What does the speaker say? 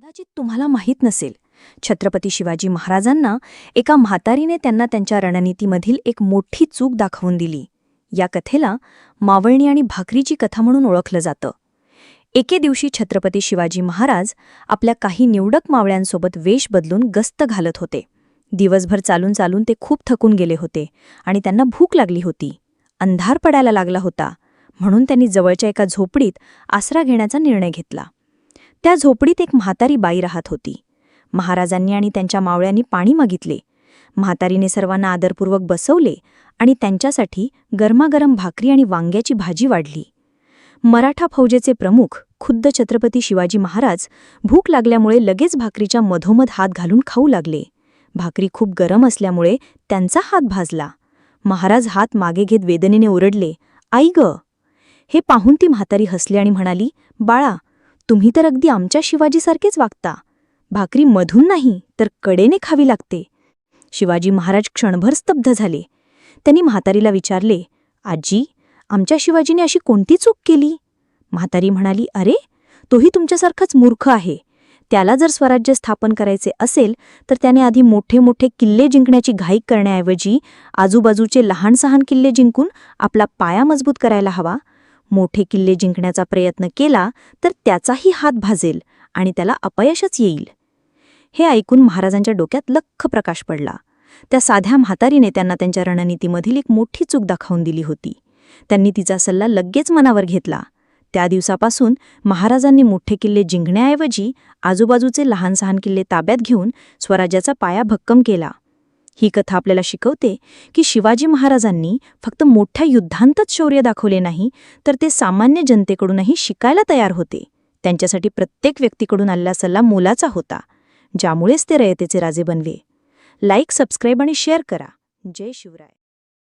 कदाचित तुम्हाला माहीत नसेल. छत्रपती शिवाजी महाराजांना एका म्हातारीने त्यांना त्यांच्या रणनीतीमधील एक मोठी चूक दाखवून दिली. या कथेला मावळणी आणि भाकरीची कथा म्हणून ओळखलं जातं. एके दिवशी छत्रपती शिवाजी महाराज आपल्या काही निवडक मावळ्यांसोबत वेश बदलून गस्त घालत होते. दिवसभर चालून चालून ते खूप थकून गेले होते आणि त्यांना भूक लागली होती. अंधार पडायला लागला होता. म्हणून त्यांनी जवळच्या एका झोपडीत आसरा घेण्याचा निर्णय घेतला. त्या झोपडीत एक म्हातारी बाई राहत होती. महाराजांनी आणि त्यांच्या मावळ्यांनी पाणी मागितले. म्हातारीने सर्वांना आदरपूर्वक बसवले आणि त्यांच्यासाठी गरमागरम भाकरी आणि वांग्याची भाजी वाढली. मराठा फौजेचे प्रमुख खुद्द छत्रपती शिवाजी महाराज भूक लागल्यामुळे लगेच भाकरीच्या मधोमध हात घालून खाऊ लागले. भाकरी खूप गरम असल्यामुळे त्यांचा हात भाजला. महाराज हात मागे घेत वेदनेने ओरडले आई ग. हे पाहून ती म्हातारी हसली आणि म्हणाली बाळा तुम्ही तर अगदी आमच्या शिवाजीसारखेच वागता. भाकरी मधून नाही तर कडेने खावी लागते. शिवाजी महाराज क्षणभर स्तब्ध झाले. त्यांनी म्हातारीला विचारले आजी आमच्या शिवाजीने अशी कोणती चूक केली? म्हातारी म्हणाली अरे तोही तुमच्यासारखाच मूर्ख आहे. त्याला जर स्वराज्य स्थापन करायचे असेल तर त्याने आधी मोठे मोठे किल्ले जिंकण्याची घाई करण्याऐवजी आजूबाजूचे लहान सहान किल्ले जिंकून आपला पाया मजबूत करायला हवा. मोठे किल्ले जिंकण्याचा प्रयत्न केला तर त्याचाही हात भाजेल आणि त्याला अपयशच येईल. हे ऐकून महाराजांच्या डोक्यात लख्ख प्रकाश पडला. त्या साध्या म्हातारीने त्यांना त्यांच्या रणनीतीमधील एक मोठी चूक दाखवून दिली होती. त्यांनी तिचा सल्ला लगेच मनावर घेतला. त्या दिवसापासून महाराजांनी मोठे किल्ले जिंकण्याऐवजी आजूबाजूचे लहान सहान किल्ले ताब्यात घेऊन स्वराज्याचा पाया भक्कम केला. ही कथा आपल्याला शिकवते की शिवाजी महाराजांनी फक्त मोठ्या युद्धांतच शौर्य दाखवले नाही तर ते सामान्य जनतेकडूनही शिकायला तयार होते. त्यांच्यासाठी प्रत्येक व्यक्तीकडून आलेला सल्ला मोलाचा होता ज्यामुळेच ते रयतेचे राजे बनवे लाईक सबस्क्राईब आणि शेअर करा. जय शिवराय.